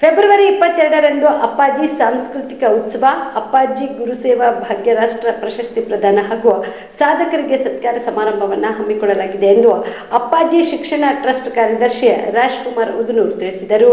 February ಇಪ್ಪತ್ತೆರಡರಂದು ಅಪ್ಪಾಜಿ ಸಾಂಸ್ಕೃತಿಕ ಉತ್ಸವ, ಅಪ್ಪಾಜಿ ಗುರುಸೇವಾ ಭಾಗ್ಯರಾಷ್ಟ್ರ ಪ್ರಶಸ್ತಿ ಪ್ರದಾನ ಹಾಗೂ ಸಾಧಕರಿಗೆ ಸತ್ಕಾರ ಸಮಾರಂಭವನ್ನು ಹಮ್ಮಿಕೊಳ್ಳಲಾಗಿದೆ ಎಂದು ಅಪ್ಪಾಜಿ ಶಿಕ್ಷಣ ಟ್ರಸ್ಟ್ ಕಾರ್ಯದರ್ಶಿ ರಾಜ್ಕುಮಾರ್ ಉದನೂರ್ ತಿಳಿಸಿದರು.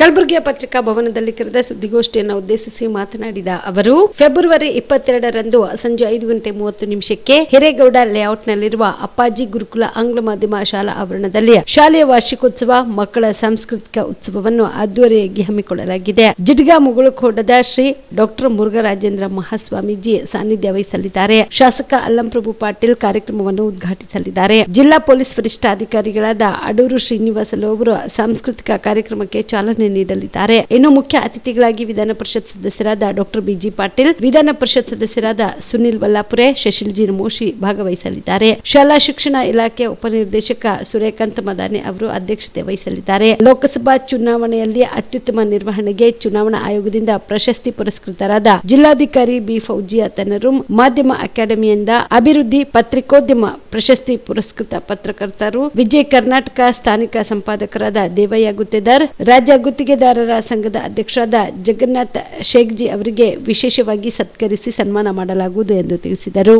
ಕಲಬುರಗಿಯ ಪತ್ರಿಕಾ ಭವನದಲ್ಲಿ ಕರೆದ ಸುದ್ದಿಗೋಷ್ಠಿಯನ್ನು ಉದ್ದೇಶಿಸಿ ಮಾತನಾಡಿದ ಅವರು, ಫೆಬ್ರವರಿ ಇಪ್ಪತ್ತೆರಡರಂದು ಸಂಜೆ ಐದು ಗಂಟೆ ಮೂವತ್ತು ನಿಮಿಷಕ್ಕೆ ಹಿರೇಗೌಡ ಲೇಔಟ್ನಲ್ಲಿರುವ ಅಪ್ಪಾಜಿ ಗುರುಕುಲ ಆಂಗ್ಲ ಮಾಧ್ಯಮ ಶಾಲಾ ಆವರಣದಲ್ಲಿ ಶಾಲೆಯ ವಾರ್ಷಿಕೋತ್ಸವ, ಮಕ್ಕಳ ಸಾಂಸ್ಕೃತಿಕ ಉತ್ಸವವನ್ನು ಅದ್ದೂರಿಯಾಗಿ ಹಮ್ಮಿಕೊಳ್ಳಲಾಗಿದೆ. ಜಿಡ್ಗಾ ಮುಗುಳುಖೋಡದ ಶ್ರೀ ಡಾಕ್ಟರ್ ಮುರುಘರಾಜೇಂದ್ರ ಮಹಾಸ್ವಾಮೀಜಿ ಸಾನ್ನಿಧ್ಯ ವಹಿಸಲಿದ್ದಾರೆ. ಶಾಸಕ ಅಲ್ಲಂಪ್ರಭು ಪಾಟೀಲ್ ಕಾರ್ಯಕ್ರಮವನ್ನು ಉದ್ಘಾಟಿಸಲಿದ್ದಾರೆ. ಜಿಲ್ಲಾ ಪೊಲೀಸ್ ವರಿಷ್ಠಾಧಿಕಾರಿಗಳಾದ ಅಡೂರು ಶ್ರೀನಿವಾಸ ಅವರು ಸಾಂಸ್ಕೃತಿಕ ಕಾರ್ಯಕ್ರಮಕ್ಕೆ ಚಾಲನೆ ನೀಡಲಿದ್ದಾರೆ. ಇನ್ನು ಮುಖ್ಯ ಅತಿಥಿಗಳಾಗಿ ವಿಧಾನ ಪರಿಷತ್ ಸದಸ್ಯರಾದ ಡಾಕ್ಟರ್ ಬಿಜಿ ಪಾಟೀಲ್, ವಿಧಾನ ಪರಿಷತ್ ಸದಸ್ಯರಾದ ಸುನಿಲ್ ವಲ್ಲಾಪುರೆ, ಶಶಿಲ್ಜಿ ಮೋಶಿ ಭಾಗವಹಿಸಲಿದ್ದಾರೆ. ಶಾಲಾ ಶಿಕ್ಷಣ ಇಲಾಖೆ ಉಪನಿರ್ದೇಶಕ ಸೂರ್ಯಕಾಂತ್ ಮದಾನೆ ಅವರು ಅಧ್ಯಕ್ಷತೆ ವಹಿಸಲಿದ್ದಾರೆ. ಲೋಕಸಭಾ ಚುನಾವಣೆಯಲ್ಲಿ ಅತ್ಯುತ್ತಮ ನಿರ್ವಹಣೆಗೆ ಚುನಾವಣಾ ಆಯೋಗದಿಂದ ಪ್ರಶಸ್ತಿ ಪುರಸ್ಕೃತರಾದ ಜಿಲ್ಲಾಧಿಕಾರಿ ಬಿ ಫೌಜಿಯಾ ತನರು, ಮಾಧ್ಯಮ ಅಕಾಡೆಮಿಯಿಂದ ಅಭಿವೃದ್ಧಿ ಪತ್ರಿಕೋದ್ಯಮ ಪ್ರಶಸ್ತಿ ಪುರಸ್ಕೃತ ಪತ್ರಕರ್ತರು, ವಿಜಯ ಕರ್ನಾಟಕ ಸ್ಥಾನಿಕ ಸಂಪಾದಕರಾದ ದೇವಯ್ಯ ಗುತ್ತೇದಾರ್, ರಾಜ್ಯ ಗುತ್ತಿಗೆದಾರರ ಸಂಘದ ಅಧ್ಯಕ್ಷರಾದ ಜಗನ್ನಾಥ್ ಶೇಖ್ಜಿ ಅವರಿಗೆ ವಿಶೇಷವಾಗಿ ಸತ್ಕರಿಸಿ ಸನ್ಮಾನ ಮಾಡಲಾಗುವುದು ಎಂದು ತಿಳಿಸಿದರು.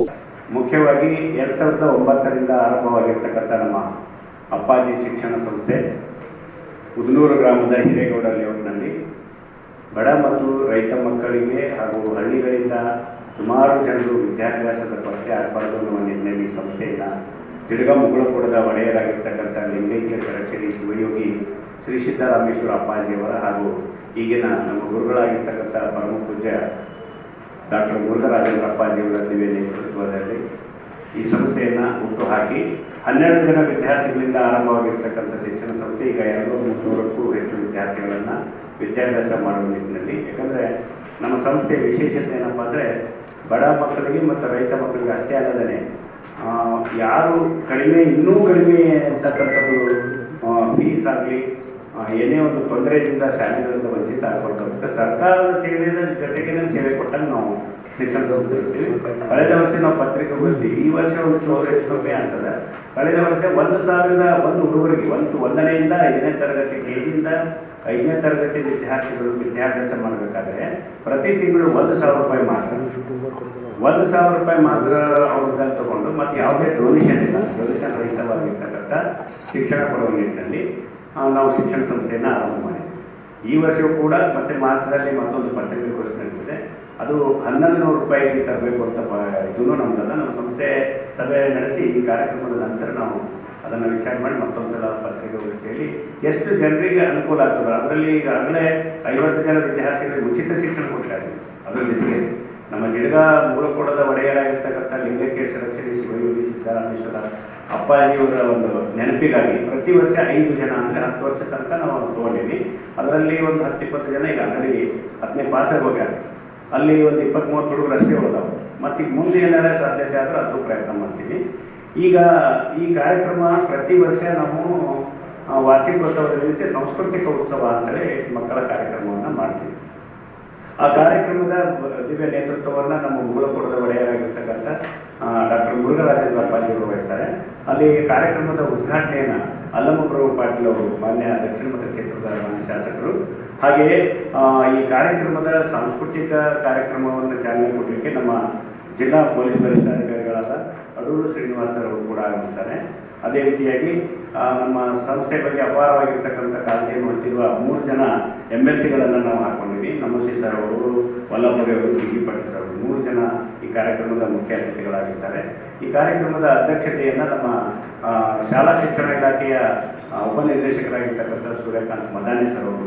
ಮುಖ್ಯವಾಗಿ ಎರಡು ಸಾವಿರದ ಒಂಬತ್ತರಿಂದ ಆರಂಭವಾಗಿರ್ತಕ್ಕಂಥ ನಮ್ಮ ಅಪ್ಪಾಜಿ ಶಿಕ್ಷಣ ಸಂಸ್ಥೆ ಉದನೂರು ಗ್ರಾಮದ ಹಿರೇಗೌಡ ಲೇಔಟ್ನಲ್ಲಿ ಬಡ ಮತ್ತು ರೈತ ಮಕ್ಕಳಿಗೆ ಹಾಗೂ ಹಳ್ಳಿಗಳಿಂದ ಸುಮಾರು ಜನರು ವಿದ್ಯಾಭ್ಯಾಸದ ಬಗ್ಗೆ ಆಗಬಾರ್ದು ಅನ್ನುವ ನಿಟ್ಟಿನಲ್ಲಿ ಈ ಸಂಸ್ಥೆಯನ್ನು ತಿರುಗಾ ಮುಗುಳಕೂಡದ ಒಡೆಯರಾಗಿರ್ತಕ್ಕಂಥ ಲಿಂಗೈಕ್ಯ ಸರಚರಿ ಶಿವಯೋಗಿ ಶ್ರೀ ಸಿದ್ದರಾಮೇಶ್ವರ ಅಪ್ಪಾಜಿಯವರ ಹಾಗೂ ಈಗಿನ ನಮ್ಮ ಗುರುಗಳಾಗಿರ್ತಕ್ಕಂಥ ಪರಮ ಪೂಜ್ಯ ಡಾಕ್ಟರ್ ಮುರುಘರಾಜೇಂದ್ರ ಅಪ್ಪಾಜಿಯವರ ದಿವ್ಯ ನೇತೃತ್ವದಲ್ಲಿ ಈ ಸಂಸ್ಥೆಯನ್ನು ಹುಟ್ಟು ಹಾಕಿ ಹನ್ನೆರಡು ಜನ ವಿದ್ಯಾರ್ಥಿಗಳಿಂದ ಆರಂಭವಾಗಿರ್ತಕ್ಕಂಥ ಶಿಕ್ಷಣ ಸಂಸ್ಥೆ ಈಗ ಎರಡು ಮುನ್ನೂರಕ್ಕೂ ಹೆಚ್ಚು ವಿದ್ಯಾರ್ಥಿಗಳನ್ನು ವಿದ್ಯಾಭ್ಯಾಸ ಮಾಡುವ ನಿಟ್ಟಿನಲ್ಲಿ. ಯಾಕಂದರೆ ನಮ್ಮ ಸಂಸ್ಥೆಯ ವಿಶೇಷತೆ ಏನಪ್ಪ ಅಂದರೆ ಬಡ ಮಕ್ಕಳಿಗೆ ಮತ್ತು ರೈತ ಮಕ್ಕಳಿಗೆ ಅಷ್ಟೇ ಅಲ್ಲದೇ ಯಾರು ಕಡಿಮೆ ಇನ್ನೂ ಕಡಿಮೆ ಅಂತಕ್ಕಂಥದ್ದು ಫೀಸ್ ಆಗಲಿ ಏನೇ ಒಂದು ತೊಂದರೆಯಿಂದ ಶಾಲೆಗಳಿಂದ ವಂಚಿತ ಆಗ್ಬಾರ್ದು ಸರ್ಕಾರದ ಸೇವೆಯ ಜೊತೆಗಿನ ಸೇವೆ ಕೊಟ್ಟಾಗ ನಾವು ಶಿಕ್ಷಣ ಇರ್ತೀವಿ ಕಳೆದ ವರ್ಷ ನಾವು ಪತ್ರಿಕಾಗೋಷ್ಠಿ, ಈ ವರ್ಷ ಒಂದು ಹೆಚ್ಚು ಕಮ್ಮಿ ಆಗ್ತದೆ? ಕಳೆದ ವರ್ಷ ಒಂದು ಸಾವಿರದ ಒಂದು ಹುಡುಗರಿಗೆ, ಒಂದು ಒಂದನೆಯಿಂದ ಐದನೇ ತರಗತಿ ಕೆ ಜಿಯಿಂದ ಐದನೇ ತರಗತಿ ವಿದ್ಯಾರ್ಥಿಗಳು ವಿದ್ಯಾಭ್ಯಾಸ ಮಾಡಬೇಕಾದ್ರೆ ಪ್ರತಿ ತಿಂಗಳು ಒಂದು ಸಾವಿರ ರೂಪಾಯಿ ಮಾತ್ರ. ಒಂದು ಸಾವಿರ ರೂಪಾಯಿ ಮಾತ್ರ ಅವ್ರದ್ದು ತಗೊಂಡು ಮತ್ತು ಯಾವುದೇ ಡೊನೇಷನ್ ಇಲ್ಲ. ಡೊನೇಷನ್ ರಹಿತವಾಗಿರ್ತಕ್ಕಂಥ ಶಿಕ್ಷಣ ಕೊಡುವ ನಿಟ್ಟಿನಲ್ಲಿ ನಾವು ಶಿಕ್ಷಣ ಸಂಸ್ಥೆಯನ್ನು ಆರಂಭ ಮಾಡಿದ್ವಿ. ಈ ವರ್ಷವೂ ಕೂಡ ಮತ್ತೆ ಮಾರ್ಚ್ದಲ್ಲಿ ಮತ್ತೊಂದು ಪತ್ರಿಕಾಗೋಷ್ಠಿ ನಡೆಸಿದೆ ಅದು ಹನ್ನೊಂದು ನೂರು ರೂಪಾಯಿಗೆ ತರಬೇಕು ಅಂತ ಇದೂ ನಮ್ಮದಲ್ಲ ನಮ್ಮ ಸಂಸ್ಥೆ ಸಭೆ ನಡೆಸಿ ಈ ಕಾರ್ಯಕ್ರಮದ ನಂತರ ನಾವು ಅದನ್ನು ವಿಚಾರ ಮಾಡಿ ಮತ್ತೊಂದು ಸಲ ಪತ್ರಿಕಾಗೋಷ್ಠಿಯಲ್ಲಿ ಎಷ್ಟು ಜನರಿಗೆ ಅನುಕೂಲ ಆಗ್ತದೆ, ಅದರಲ್ಲಿ ಈಗಾಗಲೇ ಐವತ್ತು ಜನ ವಿದ್ಯಾರ್ಥಿಗಳಿಗೆ ಉಚಿತ ಶಿಕ್ಷಣ ಇದ್ದೀವಿ ಅದರ ಜೊತೆಗೆ ನಮ್ಮ ಜಿಡ್ಗ ಮೂಲಕೋಡದ ಒಡೆಯರಾಗಿರ್ತಕ್ಕಂಥ ಲಿಂಗೇಶ್ವರ ಶ್ರೀ ಶಿವಯೋಗಿ ಸಿದ್ದರಾಮೇಶ್ವರ ಅಪ್ಪಾಜಿಯವರ ಒಂದು ನೆನಪಿಗಾಗಿ ಪ್ರತಿ ವರ್ಷ ಐದು ಜನ ಅಂದರೆ ಹತ್ತು ವರ್ಷ ತನಕ ನಾವು ತೊಗೊಂಡಿದ್ವಿ. ಅದರಲ್ಲಿ ಒಂದು ಹತ್ತು ಇಪ್ಪತ್ತು ಜನ ಈಗ ಅಂಗಡಿ ಹತ್ತನೇ ಪಾಸಾಗಿ ಹೋಗ್ಯಾರ. ಅಲ್ಲಿ ಒಂದು ಇಪ್ಪತ್ತ್ ಮೂವತ್ತು ಹುಡುಗರು ಅಷ್ಟೇ ಉಳಿದಾವೆ. ಮತ್ತು ಈಗ ಮುಂದೆ ಏನಾರ ಸಾಧ್ಯತೆ ಆದರೂ ಅದು ಪ್ರಯತ್ನ ಮಾಡ್ತೀವಿ. ಈಗ ಈ ಕಾರ್ಯಕ್ರಮ ಪ್ರತಿ ವರ್ಷ ನಾವು ವಾರ್ಷಿಕೋತ್ಸವದ ರೀತಿ ಸಾಂಸ್ಕೃತಿಕ ಉತ್ಸವ ಅಂತೇಳಿ ಮಕ್ಕಳ ಕಾರ್ಯಕ್ರಮವನ್ನು ಮಾಡ್ತೀವಿ. ಆ ಕಾರ್ಯಕ್ರಮದ ದಿವ್ಯ ನೇತೃತ್ವವನ್ನು ನಮ್ಮ ಮುಗುಳಕೊಡದ ಒಡೆಯರಾಗಿರ್ತಕ್ಕಂಥ ಡಾಕ್ಟರ್ ಮುರುಘರಾಜೇಂದ್ರ ಅಪ್ಪಾಜಿಯವರು ವಹಿಸ್ತಾರೆ. ಅಲ್ಲಿ ಕಾರ್ಯಕ್ರಮದ ಉದ್ಘಾಟನೆಯನ್ನು ಅಲ್ಲಮಪ್ರಭು ಪಾಟೀಲ್ ಅವರು, ಮಾನ್ಯ ದಕ್ಷಿಣ ಮತ ಕ್ಷೇತ್ರದ ಮಾನ್ಯ ಶಾಸಕರು ಹಾಗೆಯೇ ಈ ಕಾರ್ಯಕ್ರಮದ ಸಾಂಸ್ಕೃತಿಕ ಕಾರ್ಯಕ್ರಮವನ್ನು ಚಾಲನೆ ಕೊಡಲಿಕ್ಕೆ ನಮ್ಮ ಜಿಲ್ಲಾ ಪೊಲೀಸ್ ವರಿಷ್ಠಾಧಿಕಾರಿಗಳಾದ ಅಡೂರು ಶ್ರೀನಿವಾಸ್ ಅವರು ಕೂಡ ಆಗಮಿಸ್ತಾರೆ. ಅದೇ ರೀತಿಯಾಗಿ ನಮ್ಮ ಸಂಸ್ಥೆ ಬಗ್ಗೆ ಅಪಾರವಾಗಿರ್ತಕ್ಕಂಥ ಕಾಳಜಿಯನ್ನು ಹೊಂದಿರುವ ಮೂರು ಜನ ಎಂ ಎಲ್ ಸಿಗಳನ್ನು ನಾವು ಹಾಕೊಂಡಿವಿ. ಶ್ರೀ ಸರ್ ಅವರು ವಲ್ಲಭರಿ ಅವರು, ಡಿ ಪಾಟೀಲ್ ಸರ್ ಅವರು, ಮೂರು ಜನ ಈ ಕಾರ್ಯಕ್ರಮದ ಮುಖ್ಯ ಅತಿಥಿಗಳಾಗಿರ್ತಾರೆ ಈ ಕಾರ್ಯಕ್ರಮದ ಅಧ್ಯಕ್ಷತೆಯನ್ನು ನಮ್ಮ ಶಾಲಾ ಶಿಕ್ಷಣ ಇಲಾಖೆಯ ಉಪನಿರ್ದೇಶಕರಾಗಿರ್ತಕ್ಕಂಥ ಸೂರ್ಯಕಾಂತ್ ಮದಾನಿ ಸರ್ ಅವರು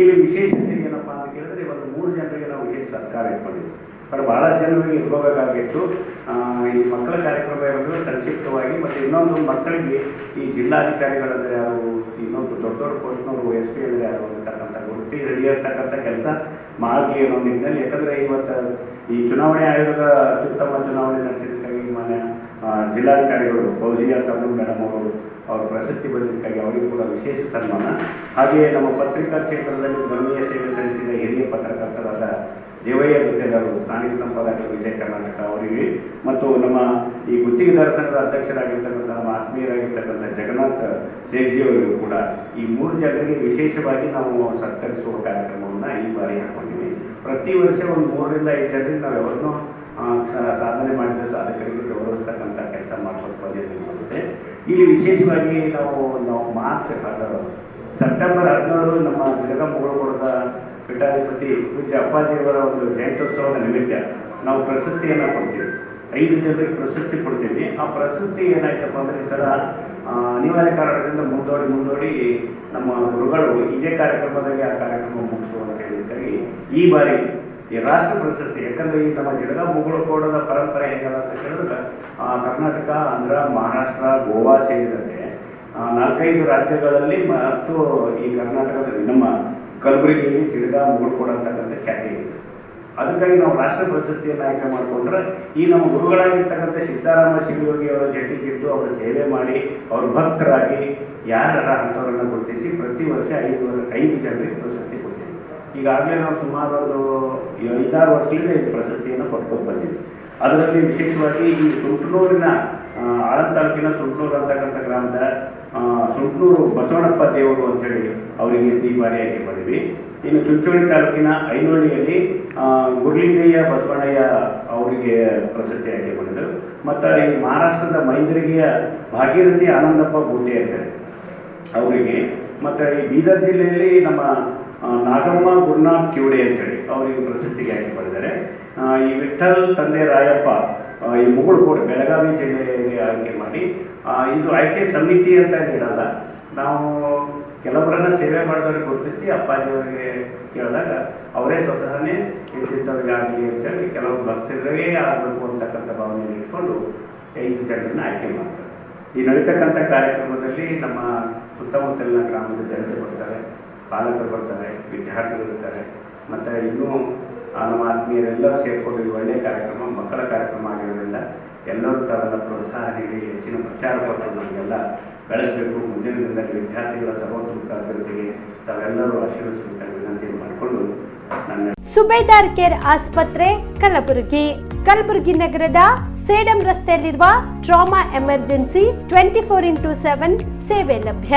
ಇಲ್ಲಿ ವಿಶೇಷತೆ ಏನಪ್ಪ ಅಂತ ಕೇಳಿದ್ರೆ ಒಂದು ಮೂರು ಜನರಿಗೆ ನಾವು ವಿಶೇಷ ಸರ್ಕಾರ ಇಟ್ಕೊಂಡಿದ್ವಿ ಬಟ್ ಭಾಳಷ್ಟು ಜನರಿಗೆ ಹೋಗಬೇಕಾಗಿತ್ತು ಆ, ಈ ಮಕ್ಕಳ ಕಾರ್ಯಕ್ರಮ ಇರೋದು ಸಂಕ್ಷಿಪ್ತವಾಗಿ ಮತ್ತು ಇನ್ನೊಂದು ಮಕ್ಕಳಿಗೆ ಈ ಜಿಲ್ಲಾಧಿಕಾರಿಗಳಂದ್ರೆ ಯಾರು ಇನ್ನೊಂದು ದೊಡ್ಡ ದೊಡ್ಡ ಪೋಸ್ಟ್ನವರು ಎಸ್ ಪಿ ಅಂದರೆ ಯಾರು ಅಂತಕ್ಕಂಥ ಗುರುತಿ ಹಿಡಿಯತಕ್ಕಂಥ ಕೆಲಸ ಮಾಡಲಿ ಅನ್ನೋ ನಿಟ್ಟಿನಲ್ಲಿ. ಯಾಕಂದರೆ ಇವತ್ತು ಈ ಚುನಾವಣೆ ಆಯೋಗದ ಅತ್ಯುತ್ತಮ ಚುನಾವಣೆ ನಡೆಸಿದ್ದಕ್ಕಾಗಿ ಮಾನ್ಯ ಜಿಲ್ಲಾಧಿಕಾರಿಗಳು ಫೌಜಿಯಾ ತಮ್ಮ ಮೇಡಮ್ ಅವರು ಅವರ ಪ್ರಶಸ್ತಿ ಬಂದಿದ್ದಕ್ಕಾಗಿ ಅವರಿಗೂ ಕೂಡ ವಿಶೇಷ ಸನ್ಮಾನ. ಹಾಗೆಯೇ ನಮ್ಮ ಪತ್ರಿಕಾ ಕ್ಷೇತ್ರದಲ್ಲಿ ಗಣನೀಯ ಸೇವೆ ಸಲ್ಲಿಸಿದ ಹಿರಿಯ ಪತ್ರಕರ್ತರಾದ ದೇವಯ್ಯ ಗುತ್ತೇದಾರರು ಸ್ಥಾನಿಕ ಸಂಪಾದಕರು ವಿಜಯ ಕರ್ನಾಟಕ ಅವರಿಗೆ, ಮತ್ತು ನಮ್ಮ ಈ ಗುತ್ತಿಗೆದಾರ ಸಂಘದ ಅಧ್ಯಕ್ಷರಾಗಿರ್ತಕ್ಕಂಥ ನಮ್ಮ ಆತ್ಮೀಯರಾಗಿರ್ತಕ್ಕಂಥ ಜಗನ್ನಾಥ್ ಅವರಿಗೂ ಕೂಡ ಈ ಮೂರು ಜನರಿಗೆ ವಿಶೇಷವಾಗಿ ನಾವು ಸತ್ಕರಿಸುವ ಕಾರ್ಯಕ್ರಮವನ್ನು ಈ ಬಾರಿ ಹಾಕೊಂಡಿದ್ದೀವಿ. ಪ್ರತಿ ವರ್ಷ ಒಂದು ಮೂರರಿಂದ ಐದು ಜನರಿಗೆ ನಾವು ಯಾವತ್ತೂ ಸಾಧನೆ ಮಾಡಿದ ಸಾಧಕರಿಗೆ ಗೌರವಿಸ್ತಕ್ಕಂಥ ಕೆಲಸ ಮಾಡಿಸೋದು ಸಂಸ್ಥೆ ಇಲ್ಲಿ ವಿಶೇಷವಾಗಿ ನಾವು ನಾವು ಮಾರ್ಚ್ ಹದಿನಾರು, ಸೆಪ್ಟೆಂಬರ್ ಹದಿನೇಳು ನಮ್ಮ ಗಿಡಗ ಮುಗಳಕೊಡದ ಪೀಠಾಧಿಪತಿ ಪೂಜ್ಯ ಅಪ್ಪಾಜಿಯವರ ಒಂದು ಜಯಂತ್ಯೋತ್ಸವದ ನಿಮಿತ್ತ ನಾವು ಪ್ರಶಸ್ತಿಯನ್ನು ಕೊಡ್ತೀವಿ. ಐದು ಜನರಿಗೆ ಪ್ರಶಸ್ತಿ ಕೊಡ್ತೀವಿ. ಆ ಪ್ರಶಸ್ತಿ ಏನಾಯ್ತಪ್ಪ ಅಂದರೆ ಈ ಸಲ ಅನಿವಾರ್ಯ ಕಾರಣದಿಂದ ಮುಂದೋಡಿ ಮುಂದೋಡಿ ನಮ್ಮ ಗುರುಗಳು ಇದೇ ಕಾರ್ಯಕ್ರಮದಲ್ಲಿ ಆ ಕಾರ್ಯಕ್ರಮ ಮುಗಿಸುವ ಅಂತ ಹೇಳಿದ್ದಕ್ಕಾಗಿ ಈ ಬಾರಿ ಈ ರಾಷ್ಟ್ರ ಪ್ರಶಸ್ತಿ ಯಾಕಂದ್ರೆ ಈ ನಮ್ಮ ಗಿಡದ ಮುಗುಳುಕೋಡದ ಪರಂಪರೆ ಹೇಗಲ್ಲ ಅಂತ ಆ, ಕರ್ನಾಟಕ ಆಂಧ್ರ ಮಹಾರಾಷ್ಟ್ರ ಗೋವಾ ಸೇರಿದಂತೆ ನಾಲ್ಕೈದು ರಾಜ್ಯಗಳಲ್ಲಿ ಮತ್ತು ಈ ಕರ್ನಾಟಕದಲ್ಲಿ ನಮ್ಮ ಕಲಬುರಗಿಯಲ್ಲಿ ಜಿಡಗ ಮುಗುಳುಕೋಡ ಅಂತಕ್ಕಂಥ ಖ್ಯಾತಿ ಇದೆ. ಅದಕ್ಕಾಗಿ ನಾವು ರಾಷ್ಟ್ರ ಪ್ರಶಸ್ತಿಯನ್ನು ಆಯ್ಕೆ ಮಾಡಿಕೊಂಡ್ರೆ ಈ ನಮ್ಮ ಗುರುಗಳಾಗಿರ್ತಕ್ಕಂಥ ಸಿದ್ದರಾಮ ಶಿವಯೋಗಿ ಅವರ ಜೊತೆಗಿದ್ದು ಅವರ ಸೇವೆ ಮಾಡಿ ಅವ್ರ ಭಕ್ತರಾಗಿ ಯಾರರ ಅಂಥವ್ರನ್ನ ಗುರುತಿಸಿ ಪ್ರತಿ ವರ್ಷ ಐದು ಐದು ಜನರಿಗೆ ಪ್ರಶಸ್ತಿ ಈಗಾಗಲೇ ನಾವು ಸುಮಾರು ಒಂದು ಐದಾರು ವರ್ಷದಿಂದ ಈ ಪ್ರಶಸ್ತಿಯನ್ನು ಪಡ್ಕೊಂಡು ಬಂದಿದೆ ಅದರಲ್ಲಿ ವಿಶೇಷವಾಗಿ ಈ ಸುಂಟನೂರಿನ ಆಳ ತಾಲೂಕಿನ ಸುಂಟನೂರು ಅಂತಕ್ಕಂಥ ಗ್ರಾಮದ ಸುಂಟ್ನೂರು ಬಸವಣ್ಣಪ್ಪ ದೇವರು ಅಂತೇಳಿ ಅವರಿಗೆ ಮಾರಿಯಾಗಿ ಆಯ್ಕೆ ಮಾಡಿದ್ವಿ ಇನ್ನು ಚುಂಚೋಳಿ ತಾಲೂಕಿನ ಐನೋಳಿಯಲ್ಲಿ ಗುರ್ಲಿಂಗಯ್ಯ ಬಸವಣ್ಣಯ್ಯ ಅವರಿಗೆ ಪ್ರಶಸ್ತಿ ಆಯ್ಕೆ ಮತ್ತು ಈ ಮಹಾರಾಷ್ಟ್ರದ ಮೈಂದ್ರಿಗೆಯ ಭಾಗೀರಥಿ ಆನಂದಪ್ಪ ಬೂಟೆ ಅಂತಾರೆ ಅವರಿಗೆ. ಮತ್ತು ಈ ಬೀದರ್ ಜಿಲ್ಲೆಯಲ್ಲಿ ನಮ್ಮ ನಾಗಮ್ಮ ಗುರುನಾಥ್ ಕಿವಡೆ ಅಂತೇಳಿ ಅವರಿಗೆ ಪ್ರಶಸ್ತಿಗೆ ಆಯ್ಕೆ ಮಾಡಿದ್ದಾರೆ. ಈ ವಿಠಲ್ ತಂದೆ ರಾಯಪ್ಪ ಈ ಮುಗುಳ್ಕೋಡು ಬೆಳಗಾವಿ ಜಿಲ್ಲೆಯಲ್ಲಿ ಆಯ್ಕೆ ಮಾಡಿ ಇದು ಆಯ್ಕೆ ಸಮಿತಿ ಅಂತ ಹೇಳಲ್ಲ. ನಾವು ಕೆಲವರನ್ನ ಸೇವೆ ಮಾಡಿದವ್ರಿಗೆ ಗುರುತಿಸಿ ಅಪ್ಪಾಜಿಯವರಿಗೆ ಕೇಳಿದಾಗ ಅವರೇ ಸ್ವತಃನೇ ಅಂತ ಅಂತೇಳಿ ಕೆಲವು ಭಕ್ತರಿಗೆ ಆಗಬೇಕು ಅಂತಕ್ಕಂಥ ಭಾವನೆ ಇಟ್ಕೊಂಡು ಐದು ಜನರನ್ನ ಆಯ್ಕೆ ಮಾಡ್ತಾರೆ. ಈ ನಡೀತಕ್ಕಂಥ ಕಾರ್ಯಕ್ರಮದಲ್ಲಿ ನಮ್ಮ ಸುತ್ತಮುತ್ತಲಿನ ಗ್ರಾಮದ ಜನತೆ ಬರ್ತಾರೆ. ಪಾಲಕರು ಬರ್ತಾರೆ, ವಿದ್ಯಾರ್ಥಿಗಳು ಇರ್ತಾರೆ ಮತ್ತು ಇನ್ನೂ ನಮ್ಮ ಆತ್ಮೀಯರೆಲ್ಲರೂ ಸೇರಿಕೊಂಡು ಈ ಒಳ್ಳೆಯ ಕಾರ್ಯಕ್ರಮ, ಮಕ್ಕಳ ಕಾರ್ಯಕ್ರಮ ಆಗಿರೋದ್ರಿಂದ ಎಲ್ಲರೂ ತಾವೆಲ್ಲ ಪ್ರೋತ್ಸಾಹ ನೀಡಿ, ಹೆಚ್ಚಿನ ಪ್ರಚಾರ ಕೊಟ್ಟು ನಮಗೆಲ್ಲ ಬೆಳೆಸಬೇಕು ಮುಂದಿನ ದಿನದಲ್ಲಿ ವಿದ್ಯಾರ್ಥಿಗಳ ಸರ್ವೋತ್ಮಕ ಅಭಿವೃದ್ಧಿಗೆ ತಾವೆಲ್ಲರೂ ಆಶೀರ್ವಿಸಬೇಕಾಗಿ ವಿನಂತಿಯನ್ನು ಮಾಡಿಕೊಂಡು ನನ್ನ ಸುಬೇದಾರ್ ಕೇರ್ ಆಸ್ಪತ್ರೆ, ಕಲಬುರಗಿ. ಕಲಬುರಗಿ ನಗರದ ಸೇಡಂ ರಸ್ತೆಯಲ್ಲಿರುವ trauma emergency twenty four into seven ಸೇವೆ ಲಭ್ಯ.